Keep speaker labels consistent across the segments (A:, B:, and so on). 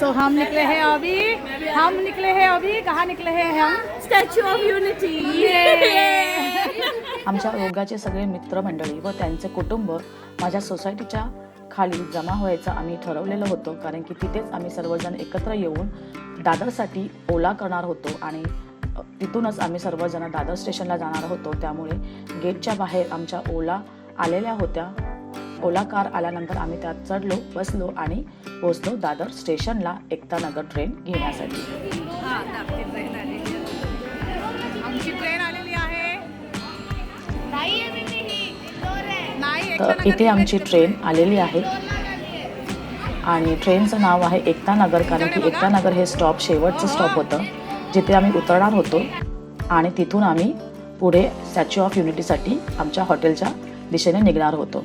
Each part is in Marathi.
A: सो हम निकले हैं अभी। हम निकले हैं अभी। कहाँ निकले हैं हम?
B: स्टॅच्यू ऑफ युनिटी
C: आमच्या योगाचे सगळे मित्रमंडळी व त्यांचे कुटुंब माझ्या सोसायटीच्या खाली जमा व्हायचं आम्ही ठरवलेलं होतं कारण की तिथेच आम्ही सर्वजण एकत्र येऊन दादरसाठी ओला करणार होतो आणि तिथूनच आम्ही सर्वजण दादर स्टेशनला जाणार होतो. त्यामुळे गेटच्या बाहेर आमच्या ओला आलेल्या होत्या. ओला कार आल्यानंतर आम्ही त्यात चढलो बसलो आणि पोचलो दादर स्टेशनला एकता नगर ट्रेन घेण्यासाठी.
A: आमची ट्रेन आलेली आहे. नाही
C: तर इथे आमची ट्रेन आलेली आहे. आणि ट्रेनचं नाव आहे एकता नगर कारण की एकता नगर हे स्टॉप शेवटचं स्टॉप होतं जिथे आम्ही उतरणार होतो. आणि तिथून आम्ही पुढे स्टॅच्यू ऑफ युनिटीसाठी आमच्या हॉटेलच्या दिशेने निघणार होतो.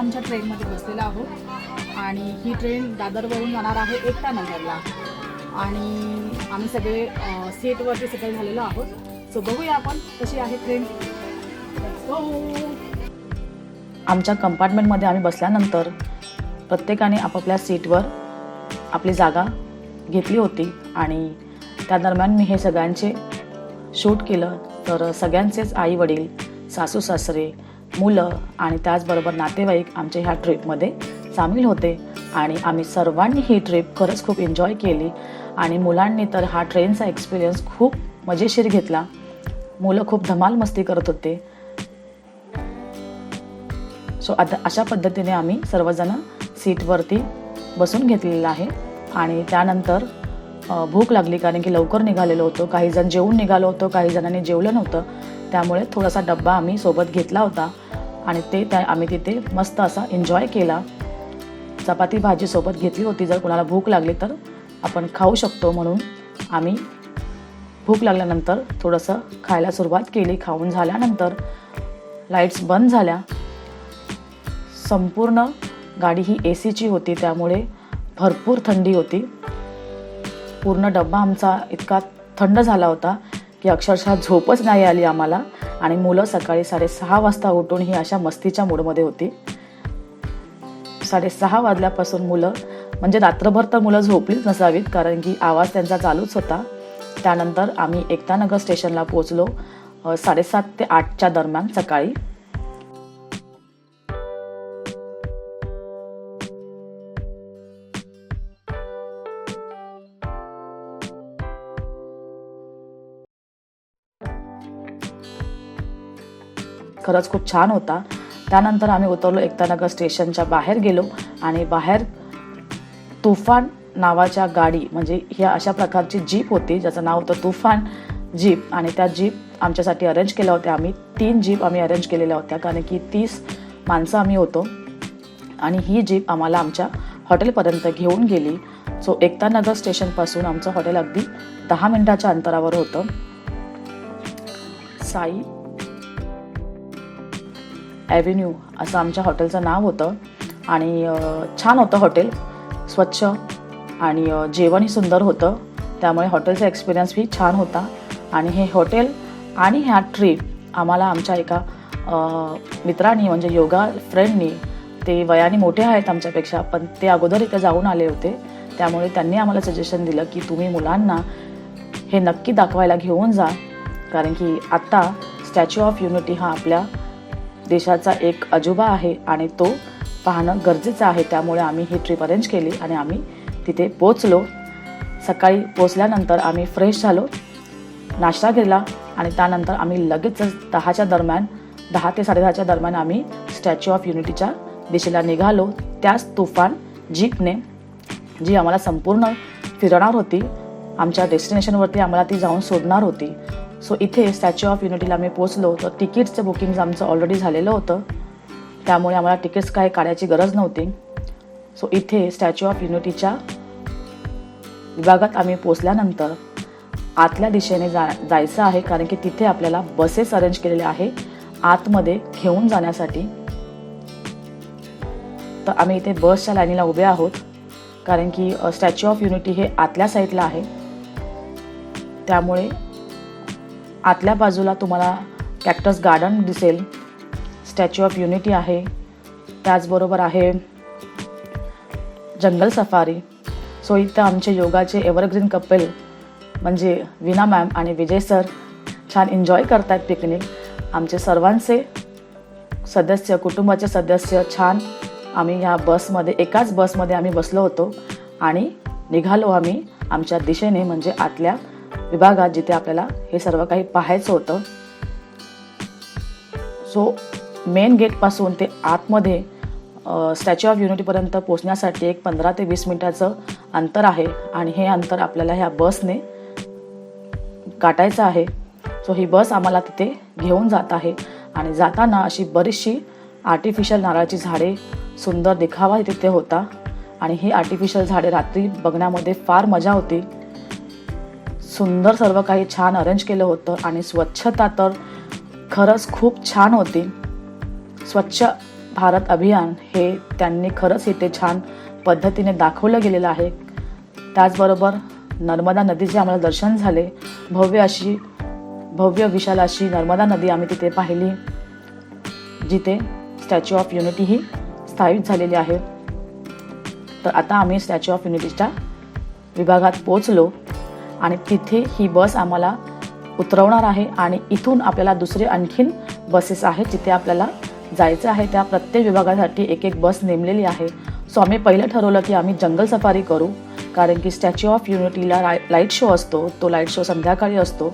A: आमच्या ट्रेनमध्ये बसलेलो आहोत. आणि ही ट्रेन दादरवरून जाणार आहे एकटा नगरला. आणि आम्ही सगळे सेटवरती सेटल झालेलो आहोत. सो बघूया आपण कशी आहे ट्रेन.
C: आमच्या कंपार्टमेंटमध्ये आम्ही बसल्यानंतर प्रत्येकाने आपापल्या सीटवर आपली जागा घेतली होती. आणि त्या दरम्यान मी हे सगळ्यांचे शूट केलं. तर सगळ्यांचेच आई वडील सासू सासरे मुलं आणि त्याचबरोबर नातेवाईक आमच्या ह्या ट्रिपमध्ये सामील होते आणि आम्ही सर्वांनी ही ट्रिप खरंच खूप एन्जॉय केली. आणि मुलांनी तर हा ट्रेनचा एक्सपिरियन्स खूप मजेशीर घेतला. मुलं खूप धमाल मस्ती करत होते. सो आता अशा पद्धतीने आम्ही सर्वजण सीटवरती बसून घेतलेलं आहे. आणि त्यानंतर भूक लागली कारण की लवकर निघालेलो होतो. काही जण जेवून निघालो होतो काही जणांनी जेवलं नव्हतं. त्यामुळे थोडासा डब्बा आम्ही सोबत घेतला होता आणि ते त्या आम्ही तिथे मस्त असा एन्जॉय केला. चपाती भाजी सोबत घेतली होती. जर कोणाला भूक लागली तर आपण खाऊ शकतो म्हणून आम्ही भूक लागल्यानंतर थोडंसं खायला सुरुवात केली. खाऊन झाल्यानंतर लाईट्स बंद झाल्या. संपूर्ण गाडी ही ए सीची होती. त्यामुळे भरपूर थंडी होती. पूर्ण डब्बा आमचा इतका थंड झाला होता की अक्षरशः झोपच नाही आली आम्हाला. आणि मुलं सकाळी साडेसहा वाजता उठून ही अशा मस्तीच्या मूडमध्ये होती. साडेसहा वाजल्यापासून मुलं म्हणजे रात्रभर तर मुलं झोपलीच नसावीत कारण की आवाज त्यांचा चालूच होता. त्यानंतर आम्ही एकतानगर स्टेशनला पोचलो साडेसात ते आठच्या दरम्यान सकाळी. खरंच खूप छान होता. त्यानंतर आम्ही उतरलो एकतानगर स्टेशनच्या बाहेर गेलो आणि बाहेर तुफान नावाच्या गाडी म्हणजे ह्या अशा प्रकारची जीप होती ज्याचं नाव होतं तुफान जीप आणि त्या जीप आमच्यासाठी अरेंज केल्या होत्या आम्ही. तीन जीप आम्ही अरेंज केलेल्या होत्या कारण की तीस माणसं आम्ही होतो. आणि ही जीप आम्हाला आमच्या हॉटेलपर्यंत घेऊन गेली. सो एकतानगर स्टेशनपासून आमचं हॉटेल अगदी दहा मिनिटाच्या अंतरावर होतं. साई ॲव्हेन्यू असं आमच्या हॉटेलचं नाव होतं. आणि छान होतं हॉटेल. स्वच्छ आणि जेवणही सुंदर होतं. त्यामुळे हॉटेलचा एक्सपिरियन्सही छान होता. आणि हे हॉटेल आणि ह्या ट्रीप आम्हाला आमच्या एका मित्रांनी म्हणजे योगा फ्रेंडनी ते वयाने मोठे आहेत आमच्यापेक्षा पण ते अगोदर इथे जाऊन आले होते. त्यामुळे त्यांनी आम्हाला सजेशन दिलं की तुम्ही मुलांना हे नक्की दाखवायला घेऊन जा. कारण की आत्ता स्टॅच्यू ऑफ युनिटी हा आपल्या देशाचा एक अजोबा आहे आणि तो पाहणं गरजेचं आहे. त्यामुळे आम्ही ही ट्रिप अरेंज केली आणि आम्ही तिथे पोचलो सकाळी पोचल्यानंतर आम्ही फ्रेश झालो नाश्ता केला आणि त्यानंतर आम्ही लगेचच दहाच्या दरम्यान दहा ते साडेदहाच्या दरम्यान आम्ही स्टॅच्यू ऑफ युनिटीच्या दिशेला निघालो. त्याच तुफान जीपने जी आम्हाला संपूर्ण फिरवणार होती आमच्या डेस्टिनेशनवरती आम्हाला ती जाऊन सोडणार होती. सो इथे स्टॅच्यू ऑफ युनिटीला आम्ही पोचलो तर तिकीटचं बुकिंग आमचं ऑलरेडी झालेलं होतं. त्यामुळे आम्हाला तिकीट्स काय काढायची गरज नव्हती. सो इथे स्टॅच्यू ऑफ युनिटीच्या विभागात आम्ही पोचल्यानंतर आतल्या दिशेने जा जायचं आहे कारण की तिथे आपल्याला बसेस अरेंज केलेले आहे. आतमध्ये घेऊन जाण्यासाठी. तर आम्ही इथे बसच्या लाईनीला उभे आहोत कारण की स्टॅच्यू ऑफ युनिटी हे आतल्या साईडला आहे. त्यामुळे आतल्या बाजूला तुम्हाला कॅक्टस गार्डन दिसेल. स्टॅच्यू ऑफ युनिटी आहे. त्याचबरोबर आहे जंगल सफारी. सो इथं आमचे योगाचे एव्हरग्रीन कपल म्हणजे विना मॅम आणि विजय सर छान एन्जॉय करतायत पिकनिक आमचे सर्वांचे सदस्य कुटुंबाचे सदस्य छान. आम्ही ह्या बसमध्ये एकाच बसमध्ये आम्ही बसलो होतो आणि निघालो आम्ही आमच्या दिशेने म्हणजे आतल्या विभागात जिथे आपल्याला हे सर्व काही पाहायचं होतं. सो मेन गेटपासून ते आतमध्ये स्टॅच्यू ऑफ युनिटीपर्यंत पोचण्यासाठी एक पंधरा ते वीस मिनिटाचं अंतर आहे आणि हे अंतर आपल्याला ह्या बसने गाठायचं आहे. सो ही बस आम्हाला तिथे घेऊन जात आहे आणि जाताना अशी बरीचशी आर्टिफिशियल नारळाची झाडे सुंदर देखावा तिथे होता आणि ही आर्टिफिशियल झाडे रात्री बघण्यामध्ये फार मजा होती. सुंदर सर्व काही छान अरेंज केलं होतं आणि स्वच्छता तर खरंच खूप छान होती. स्वच्छ भारत अभियान हे त्यांनी खरंच इथे छान पद्धतीने दाखवलं गेलेलं आहे. त्याचबरोबर नर्मदा नदीचे आम्हाला दर्शन झाले भव्य अशी भव्य विशाल अशी नर्मदा नदी आम्ही तिथे पाहिली जिथे स्टॅच्यू ऑफ युनिटी ही स्थायित झालेली आहे. तर आता आम्ही स्टॅच्यू ऑफ युनिटीच्या विभागात पोचलो आणि तिथे ही बस आम्हाला उतरवणार आहे आणि इथून आपल्याला दुसरे आणखीन बसेस आहेत जिथे आपल्याला जायचं आहे. त्या प्रत्येक विभागासाठी एक एक बस नेमलेली आहे. सो आम्ही पहिलं ठरवलं की आम्ही जंगल सफारी करू कारण की स्टॅच्यू ऑफ युनिटीला राय लाइट शो असतो. तो लाइट शो संध्याकाळी असतो.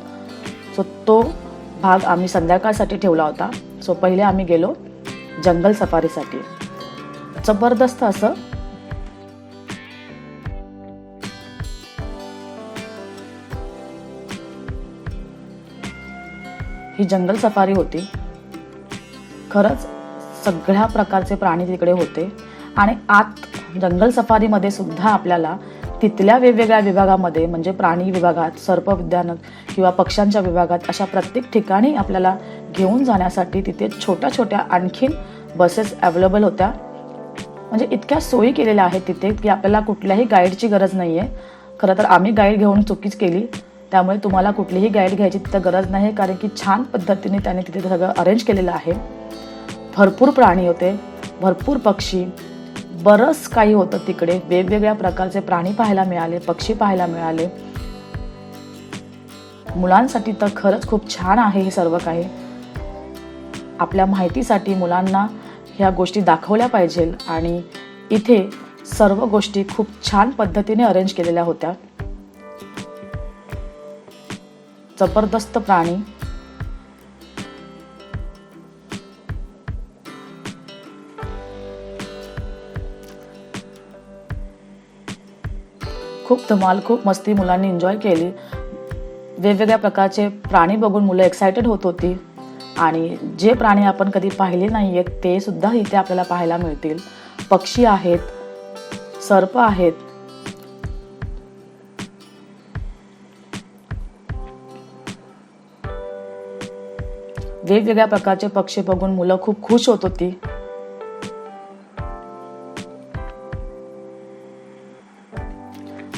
C: सो तो भाग आम्ही संध्याकाळसाठी ठेवला होता. सो पहिले आम्ही गेलो जंगल सफारीसाठी जबरदस्त असं ही जंगल सफारी होती. खरंच सगळ्या प्रकारचे प्राणी तिकडे होते आणि आत जंगल सफारीमध्ये सुद्धा आपल्याला तिथल्या वेगवेगळ्या विभागामध्ये म्हणजे प्राणी विभागात सर्पविज्ञान किंवा पक्ष्यांच्या विभागात अशा प्रत्येक ठिकाणी आपल्याला घेऊन जाण्यासाठी तिथे छोट्या छोट्या आणखीन बसेस अवेलेबल होत्या. म्हणजे इतक्या सोयी केलेल्या आहेत तिथे की आपल्याला कुठल्याही गाईडची गरज नाही आहे खरं तर आम्ही गाईड घेऊन चुकीच केली. त्यामुळे तुम्हाला कुठलीही गाईड घ्यायची तिथं गरज नाही कारण की छान पद्धतीने त्याने तिथे सगळं अरेंज केलेलं आहे. भरपूर प्राणी होते भरपूर पक्षी बरंच काही होतं तिकडे. वेगवेगळ्या प्रकारचे प्राणी पाहायला मिळाले पक्षी पाहायला मिळाले. मुलांसाठी तर खरंच खूप छान आहे हे सर्व काही. आपल्या माहितीसाठी मुलांना ह्या गोष्टी दाखवल्या पाहिजेल आणि इथे सर्व गोष्टी खूप छान पद्धतीने अरेंज केलेल्या होत्या. जबरदस्त प्राणी. खूप धमाल खूप मस्ती मुलांनी एन्जॉय केली. वेगवेगळ्या प्रकारचे प्राणी बघून मुलं एक्सायटेड होत होती. आणि जे प्राणी आपण कधी पाहिले नाही आहेत ते सुद्धा इथे आपल्याला पाहायला मिळतील. पक्षी आहेत सर्प आहेत वेगवेगळ्या प्रकारचे पक्षी बघून मुलं खूप खुश होत होती.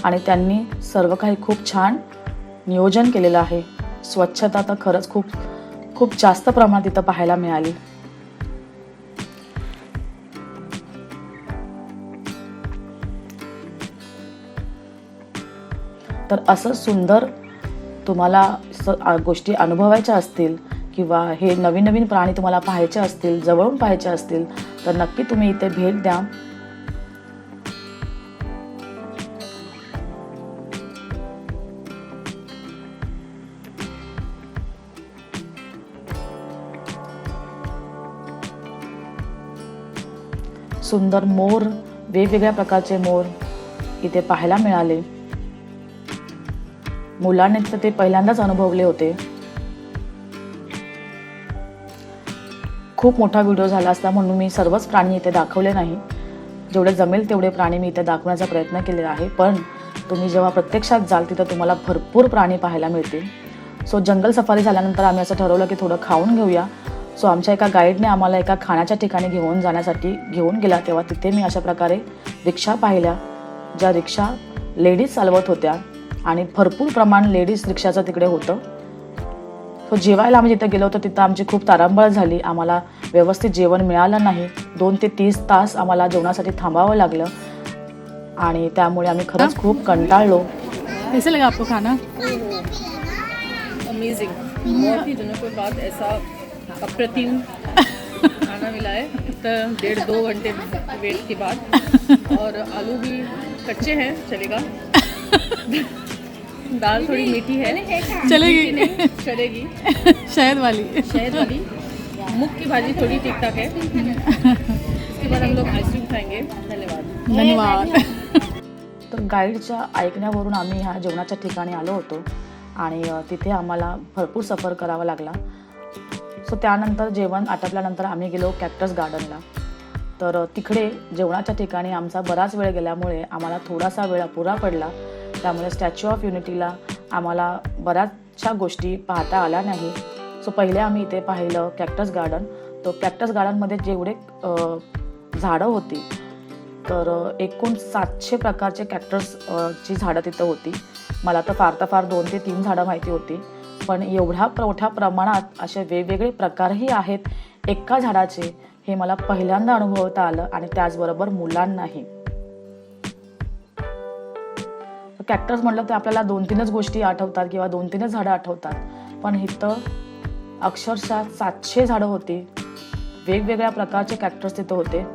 C: आणि त्यांनी सर्व काही खूप छान नियोजन केलेलं आहे. स्वच्छता तर खरंच खूप खूप जास्त प्रमाणात इथं पाहायला मिळाली. तर असं सुंदर तुम्हाला स गोष्टी अनुभवायच्या असतील किंवा हे नवीन नवीन प्राणी तुम्हाला पाहायचे असतील जवळून पाहायचे असतील तर नक्की तुम्ही इथे भेट द्या. सुंदर मोर वेगवेगळ्या प्रकारचे मोर इथे पाहायला मिळाले. मुलांनी तर ते पहिल्यांदाच अनुभवले होते. खूप मोठा व्हिडिओ झाला असता म्हणून मी सर्वच प्राणी इथे दाखवले नाही. जेवढे जमेल तेवढे प्राणी मी इथे दाखवण्याचा प्रयत्न केलेला आहे. पण तुम्ही जेव्हा प्रत्यक्षात जाल तिथं तुम्हाला भरपूर प्राणी पाहायला मिळतील. सो जंगल सफारी झाल्यानंतर आम्ही असं ठरवलं की थोडं खाऊन घेऊया. सो आमच्या एका गाईडने आम्हाला एका खाण्याच्या ठिकाणी घेऊन जाण्यासाठी घेऊन गेला. तेव्हा तिथे मी अशा प्रकारे रिक्षा पाहिल्या ज्या रिक्षा लेडीज चालवत होत्या. आणि भरपूर प्रमाण लेडीज रिक्षाचं तिकडे होतं. तो जेवायला आम्ही जिथं गेलो होतो तिथं आमची खूप तारांबळ झाली. आम्हाला व्यवस्थित जेवण मिळालं नाही. दोन ते तीस तास आम्हाला जेवणासाठी थांबावं लागलं. आणि त्यामुळे आम्ही खरंच खूप कंटाळलो.
A: कैसे लगा आपको खाना?
B: अमेजिंग बहुत ही दिनों के बाद ऐसा अप्रतिम खाना मिला है। तो डेढ़ दो घंटे वेट के बाद। और आलू भी कच्चे हैं चलेगा। दाल थोड़ी मीठी है।
A: चलेगी।
B: चलेगी।
A: शहद वाली।
B: शहद वाली। मूंग की भाजी थोड़ी ठीक ठाक है। इसके बाद हम लोग आइसक्रीम खाएंगे। धन्यवाद।
A: धन्यवाद।
C: तर गाईडच्या ऐकण्यावरून आम्ही ह्या जेवणाच्या ठिकाणी आलो होतो. आणि तिथे आम्हाला भरपूर सफर करावा लागला. सो त्यानंतर जेवण आटपल्यानंतर आम्ही गेलो कॅक्टस गार्डनला तर तिकडे जेवणाच्या ठिकाणी आमचा बराच वेळ गेल्यामुळे आम्हाला थोडासा वेळ अपुरा पडला. त्यामुळे स्टॅच्यू ऑफ युनिटीला आम्हाला बऱ्याचशा गोष्टी पाहता आल्या नाही. सो पहिले आम्ही इथे पाहिलं कॅक्टस गार्डन तो कॅक्टस गार्डनमध्ये जेवढे झाडं होती तर एकूण सातशे प्रकारचे कॅक्टस ची झाडं तिथं होती. मला तर फार तर फार दोन ते तीन झाडं माहिती होती. पण एवढ्या मोठ्या प्रमाणात असे वेगवेगळे प्रकारही आहेत एका झाडाचे हे मला पहिल्यांदा अनुभवता आलं आणि त्याचबरोबर मुलांनाही. कॅक्टस म्हटलं तर आपल्याला दोन तीनच गोष्टी आठवतात किंवा दोन तीनच झाडं आठवतात. पण इथं अक्षरशः सातशे झाडं होती. वेगवेगळ्या प्रकारचे कॅक्टस तिथं होते.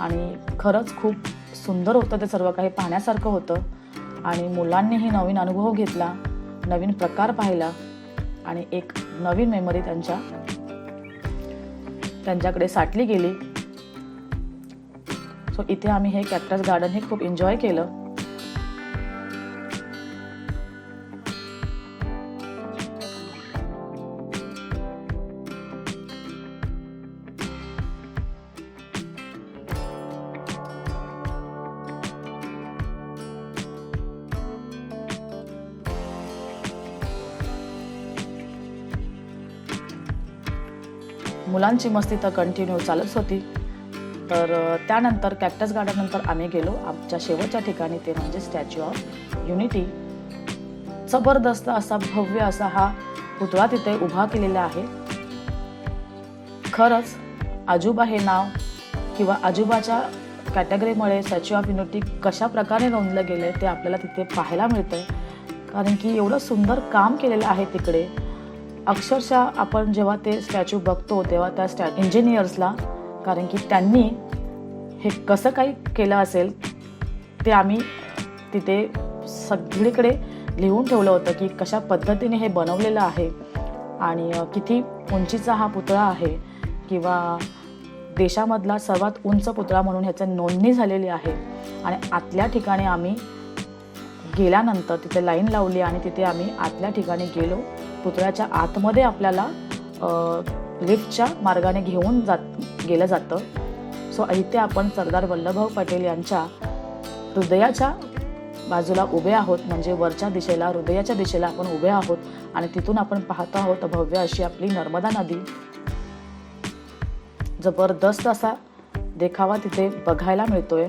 C: आणि खरंच खूप सुंदर होतं ते सर्व काही पाहण्यासारखं होतं. आणि मुलांनीही नवीन अनुभव घेतला नवीन प्रकार पाहिला आणि एक नवीन मेमरी त्यांच्या त्यांच्याकडे साठली गेली. सो इथे आम्ही हे कॅक्टस गार्डन हे खूप एन्जॉय केलं. मुलांची मस्ती तर कंटिन्यू चालूच होती. तर त्यानंतर कॅक्टस गार्डननंतर आम्ही गेलो. आमच्या शेवटच्या ठिकाणी ते म्हणजे स्टॅच्यू ऑफ युनिटी जबरदस्त असा भव्य असा हा पुतळा तिथे उभा केलेला आहे. खरंच आजोबा हे नाव किंवा आजोबाच्या कॅटेगरीमुळे स्टॅच्यू ऑफ युनिटी कशा प्रकारे नोंदलं गेलं आहे ते आपल्याला तिथे पाहायला मिळतं कारण की एवढं सुंदर काम केलेलं आहे तिकडे. अक्षरशः आपण जेव्हा ते स्टॅच्यू बघतो तेव्हा त्या स्टॅ इंजिनियर्सला कारण की त्यांनी हे कसं काही केलं असेल ते आम्ही तिथे सगळीकडे लिहून ठेवलं होतं की कशा पद्धतीने हे बनवलेलं आहे आणि किती उंचीचा हा पुतळा आहे किंवा देशामधला सर्वात उंच पुतळा म्हणून ह्याची नोंदणी झालेली आहे. आणि आतल्या ठिकाणी आम्ही गेल्यानंतर तिथे लाईन लावली आणि तिथे आम्ही आतल्या ठिकाणी गेलो. पुतळ्याच्या आतमध्ये आपल्याला लिफ्टच्या मार्गाने घेऊन जात गेलं जातं. सो इथे आपण सरदार वल्लभभाऊ पटेल यांच्या हृदयाच्या बाजूला उभे आहोत. म्हणजे वरच्या दिशेला हृदयाच्या दिशेला आपण उभे आहोत. आणि तिथून आपण पाहतो आहोत भव्य अशी आपली नर्मदा नदी. जबरदस्त असा देखावा तिथे बघायला मिळतोय.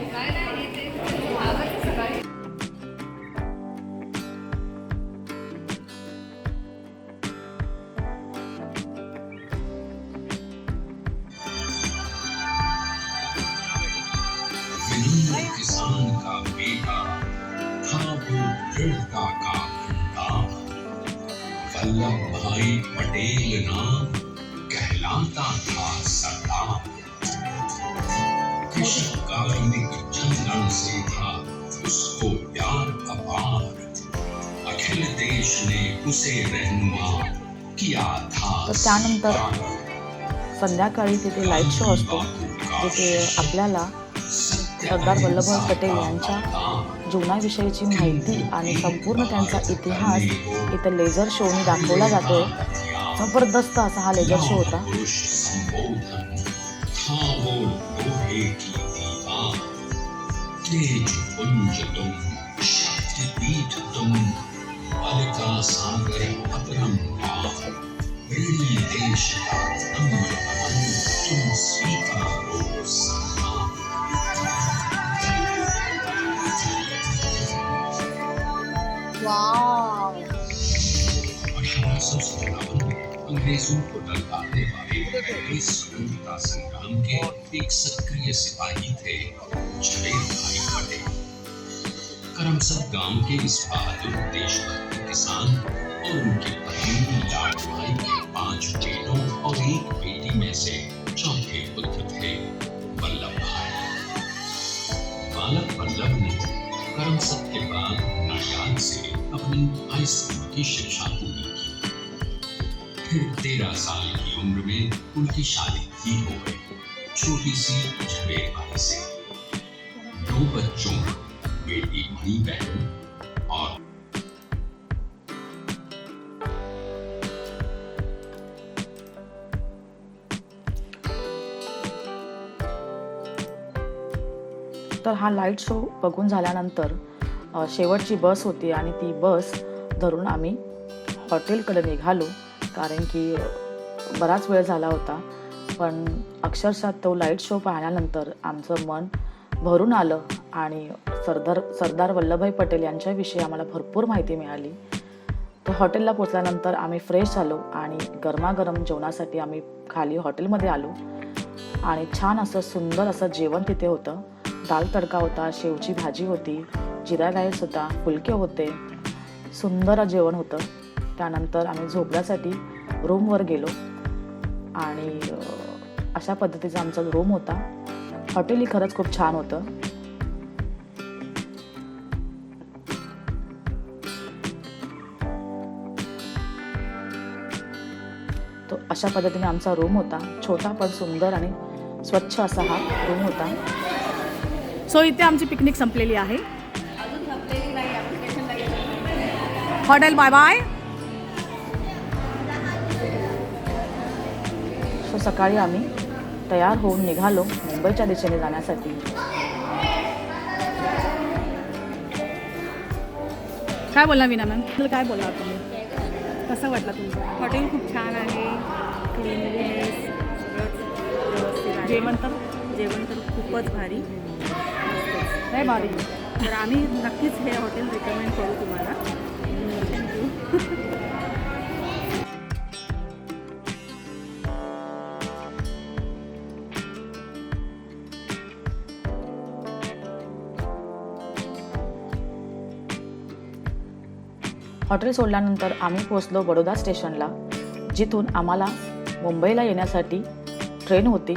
D: वल्लभ भाई पटेल नाम कहलाता था सरदार कृषी कार्मिक जनगण से था उसको प्यार अपार अखिल देश ने उसे रहनुमा किया था
C: तर त्यानंतर. संध्याकाळी तिथे लाइट शो असतो जिथे आपल्याला सरदार वल्लभभाई पटेल यांच्या जीवनाविषयीची माहिती आणि संपूर्ण त्यांचा इतिहास इथं लेझर शोने दाखवला जातो. जबरदस्त असा हा लेझर शो होता.
D: पुरुष अंग्रेज़ों को डरकाने वाले पहले स्वतंत्रता संग्राम के एक सक्रिय सिपाही थे झवेर भाई पटेल करमसद गाँव के इस बहादुर देशभक्त किसान और उनकी पत्नी लाडबाई के पाँच बेटों और एक बेटी में से चौथे पुत्र थे, वल्लभ भाई। बालक वल्लभ ने करमसद के बाद नायाद से अपनी हाई स्कूल की शिक्षा पूरी की। फिर तेरह साल की उम्र में उनकी शादी भी हो गई। छोटी सी झवेर भाई से दो बच्चों बेटी मणि बहन और
C: तर हा लाइट शो बघून झाल्यानंतर शेवटची बस होती आणि ती बस धरून आम्ही हॉटेलकडे निघालो. कारण की बराच वेळ झाला होता. पण अक्षरशः तो लाइट शो पाहिल्यानंतर आमचं मन भरून आलं आणि सरदार सरदार वल्लभभाई पटेल यांच्याविषयी आम्हाला भरपूर माहिती मिळाली. तर हॉटेलला पोचल्यानंतर आम्ही फ्रेश झालो आणि गरमागरम जेवणासाठी आम्ही खाली हॉटेलमध्ये आलो. आणि छान असं सुंदर असं जेवण तिथे होतं. दाल तडका होता शेवची भाजी होती जिरा राईस होता फुलके होते. सुंदर जेवण होतं. त्यानंतर आम्ही झोपण्यासाठी रूमवर गेलो. आणि अशा पद्धतीचा आमचा रूम होता. हॉटेलही खरंच खूप छान होतं. तो अशा पद्धतीने आमचा रूम होता. छोटा पण सुंदर आणि स्वच्छ असा हा रूम होता.
A: सो इथे आमची पिकनिक संपलेली आहे. हॉटेल बाय बाय
C: सकाळी आम्ही तयार होऊन निघालो मुंबईच्या दिशेने जाण्यासाठी.
A: काय बोलला विना मॅम? काय बोलला तुम्ही कसं वाटलं तुमचं?
E: हॉटेल खूप छान आहे.
A: जेवण तर?
E: जेवण तर खूपच भारी.
A: नाही भारी.
E: तर आम्ही नक्कीच हे हॉटेल रिकमेंड करू तुम्हाला.
C: हॉटेल सोडल्यानंतर आम्ही पोचलो बडोदा स्टेशनला जिथून आम्हाला मुंबईला येण्यासाठी ट्रेन होती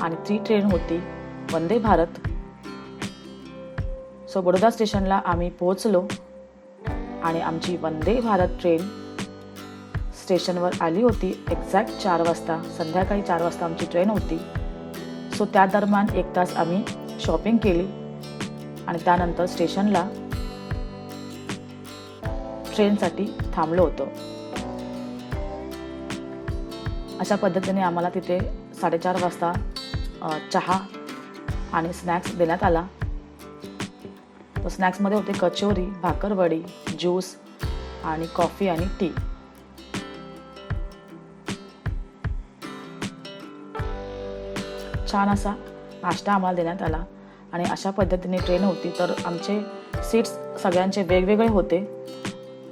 C: आणि ती ट्रेन होती वंदे भारत. सो बडोदा स्टेशनला आम्ही पोहोचलो आणि आमची वंदे भारत ट्रेन स्टेशनवर आली होती. एक्झॅक्ट चार वाजता संध्याकाळी चार वाजता आमची ट्रेन होती. सो त्या दरम्यान एक तास आम्ही शॉपिंग केली आणि त्यानंतर स्टेशनला ट्रेनसाठी थांबलो होतो. अशा पद्धतीने आम्हाला तिथे साडेचार वाजता चहा आणि स्नॅक्स देण्यात आला. तर स्नॅक्समध्ये होते कचोरी भाकरवडी ज्यूस आणि कॉफी आणि टी छान असा नाश्ता आम्हाला देण्यात आला आणि अशा पद्धतीने ट्रेन होती. तर आमचे सीट्स सगळ्यांचे वेगवेगळे होते.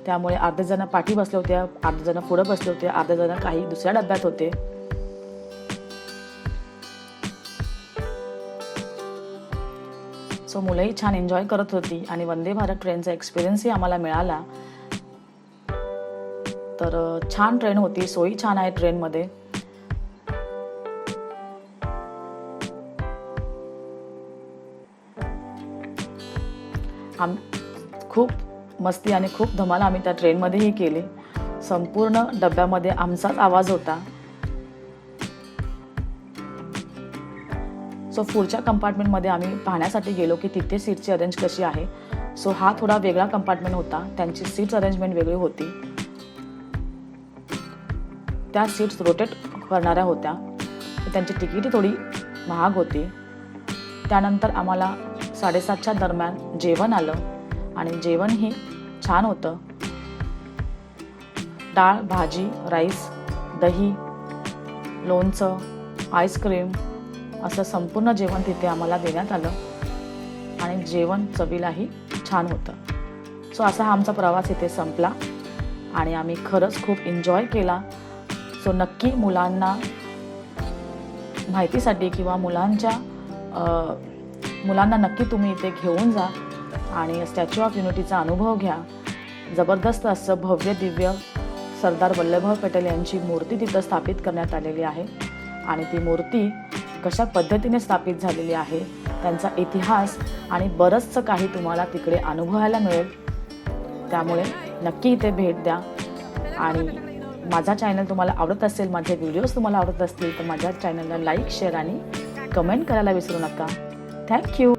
C: त्यामुळे अर्ध्या जण पाठी बसले होते अर्ध्या जण पुढे बसले होते अर्ध्या जण काही दुसऱ्या डब्यात होते. सो मुलंही छान एन्जॉय करत होती आणि वंदे भारत ट्रेनचा एक्सपिरियन्सही आम्हाला मिळाला. तर छान ट्रेन होती सोयी छान आहे ट्रेनमध्ये आम खूप मस्ती आणि खूप धमाल आम्ही त्या ट्रेनमध्येही केली. संपूर्ण डब्यामध्ये आमचाच आवाज होता. सो पुढच्या कंपार्टमेंटमध्ये आम्ही पाहण्यासाठी गेलो की तिथे सीटची अरेंज कशी आहे. सो हा थोडा वेगळा कंपार्टमेंट होता. त्यांची सीट्स अरेंजमेंट वेगळी होती. त्या सीट्स रोटेट करणाऱ्या होत्या. त्यांची तिकीटही थोडी महाग होती. त्यानंतर आम्हाला साडेसातच्या दरम्यान जेवण आलं. आणि जेवणही छान होतं. डाळ भाजी राईस दही लोणचं आईस्क्रीम असं संपूर्ण जेवण तिथे आम्हाला देण्यात आलं. आणि जेवण चवीलाही छान होतं. सो असा हा आमचा प्रवास इथे संपला. आणि आम्ही खरंच खूप एन्जॉय केला. सो नक्की मुलांना माहितीसाठी किंवा मुलांच्या मुलांना नक्की तुम्ही इथे घेऊन जा. आणि स्टॅच्यू ऑफ युनिटीचा अनुभव घ्या. जबरदस्त असं भव्य दिव्य सरदार वल्लभभाई पटेल यांची मूर्ती तिथं स्थापित करण्यात आलेली आहे. आणि ती मूर्ती कशा पद्धतीने स्थापित झालेली आहे त्यांचा इतिहास आणि बरंचसं काही तुम्हाला तिकडे अनुभवायला मिळेल. त्यामुळे नक्की इथे भेट द्या. आणि माझा चॅनल तुम्हाला आवडत असेल माझे व्हिडिओज तुम्हाला आवडत असतील तर माझ्या चॅनलला लाईक शेअर आणि कमेंट करायला विसरू नका. थँक्यू